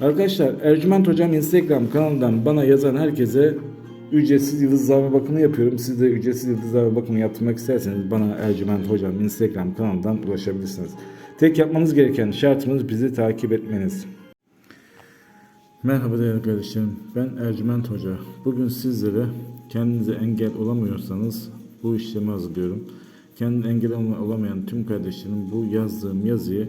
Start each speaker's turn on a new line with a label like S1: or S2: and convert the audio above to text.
S1: Arkadaşlar Ercüment Hocam Instagram kanalından bana yazan herkese ücretsiz yıldızlama bakımı yapıyorum. Siz de ücretsiz yıldızlama bakımı yaptırmak isterseniz bana Ercüment Hocam Instagram kanalından ulaşabilirsiniz. Tek yapmanız gereken şartımız bizi takip etmeniz. Merhaba değerli kardeşlerim. Ben Ercüment Hoca. Bugün sizlere kendinize engel olamıyorsanız bu işlemi hazırlıyorum. Kendine engel olamayan tüm kardeşlerim bu yazdığım yazıyı